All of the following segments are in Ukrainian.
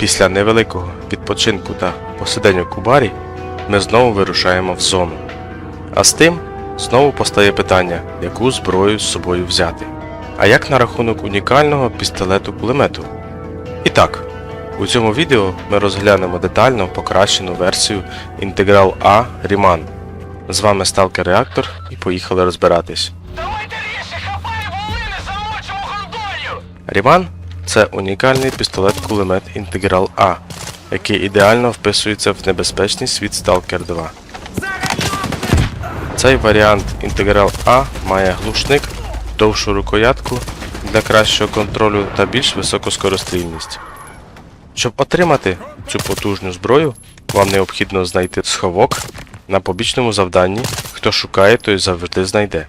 Після невеликого відпочинку та посиденьок у барі ми знову вирушаємо в зону. А з тим знову постає питання, яку зброю з собою взяти. А як на рахунок унікального пістолету кулемету? І так, у цьому відео ми розглянемо детально покращену версію Integral A Riemann. З вами Сталкер Реактор і поїхали розбиратись. Давайте ріші хапаємо волини, замочимо гондою! Ріман це унікальний пістолет-кулемет Integral A, який ідеально вписується в небезпечний світ Stalker 2. Цей варіант Integral A має глушник, довшу рукоятку для кращого контролю та більш високу скорострільність. Щоб отримати цю потужну зброю, вам необхідно знайти сховок на побічному завданні. Хто шукає, той завжди знайде.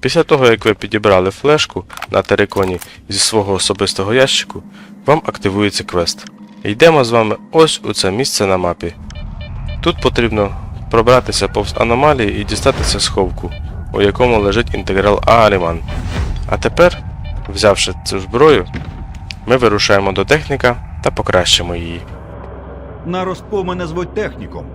Після того, як ви підібрали флешку на териконі зі свого особистого ящику, вам активується квест. Йдемо з вами ось у це місце на мапі. Тут потрібно пробратися повз аномалії і дістатися сховку, у якому лежить інтеграл Ааріман. А тепер, взявши цю зброю, ми вирушаємо до техніка та покращимо її. На ростку мене звуть техніком.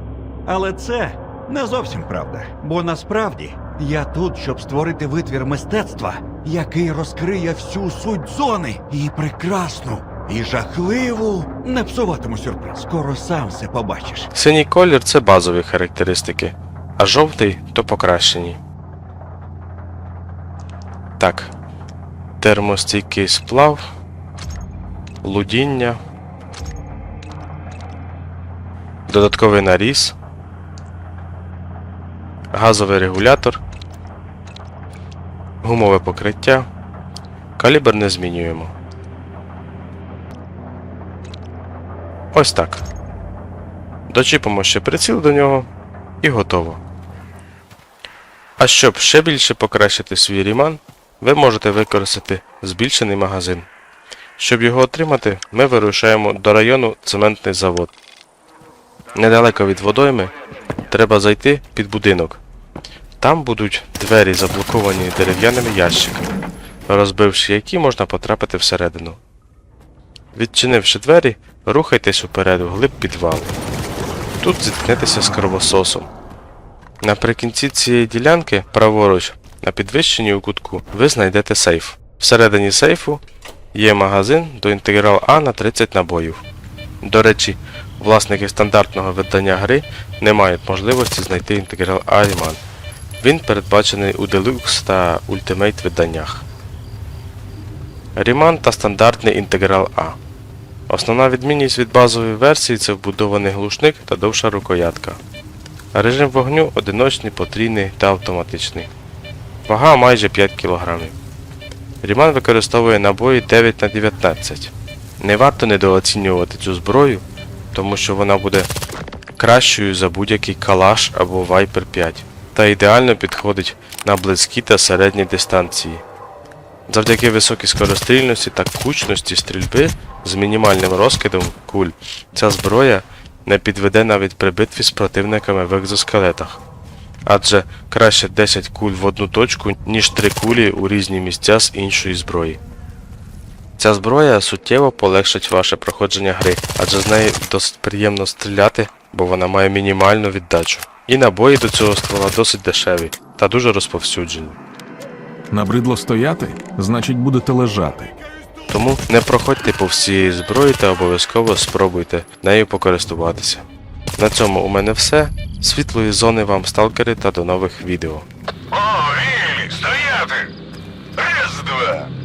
Але це не зовсім правда. Бо насправді я тут, щоб створити витвір мистецтва, який розкриє всю суть зони і прекрасну, і жахливу. Не псуватиму сюрприз. Скоро сам все побачиш. Синій колір це базові характеристики, а жовтий то покращені. Так. Термостійкий сплав, лудіння, додатковий наріз, газовий регулятор, гумове покриття, калібр не змінюємо. Ось так. Дочіпимо ще приціл до нього і готово. А щоб ще більше покращити свій ріман, ви можете використати збільшений магазин. Щоб його отримати, ми вирушаємо до району цементний завод. Недалеко від водойми треба зайти під будинок. Там будуть двері заблоковані дерев'яними ящиками, розбивши які можна потрапити всередину. Відчинивши двері, рухайтесь уперед вглиб підвалу. Тут зіткнетеся з кровососом. Наприкінці цієї ділянки, праворуч, на підвищенні у кутку, ви знайдете сейф. Всередині сейфу є магазин до інтеграл А на 30 набоїв. До речі, власники стандартного видання гри не мають можливості знайти інтеграл Ріман. Він передбачений у Deluxe та Ultimate виданнях. Ріман та стандартний інтеграл А. Основна відмінність від базової версії це вбудований глушник та довша рукоятка. Режим вогню одиночний, потрійний та автоматичний. Вага майже 5 кг. Ріман використовує набої 9х19. Не варто недооцінювати цю зброю, тому що вона буде кращою за будь-який калаш або Viper 5 та ідеально підходить на близькі та середні дистанції. Завдяки високій скорострільності та кучності стрільби з мінімальним розкидом куль, ця зброя не підведе навіть при битві з противниками в екзоскелетах. Адже краще 10 куль в одну точку, ніж 3 кулі у різні місця з іншої зброї. Ця зброя суттєво полегшить ваше проходження гри, адже з неї досить приємно стріляти, бо вона має мінімальну віддачу. І набої до цього ствола досить дешеві та дуже розповсюджені. Набридло стояти, значить будете лежати. Тому не проходьте по всієї зброї та обов'язково спробуйте нею покористуватися. На цьому у мене все. Світлої зони вам сталкери та до нових відео. О, Віллі, стояти! Раз, два.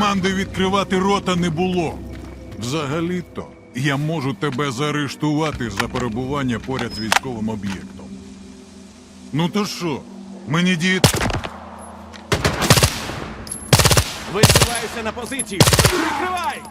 Команди відкривати рота не було. Взагалі-то я можу тебе заарештувати за перебування поряд військовим об'єктом. Ну то що, мені діяти? Висуваюся на позицію. Прикривай!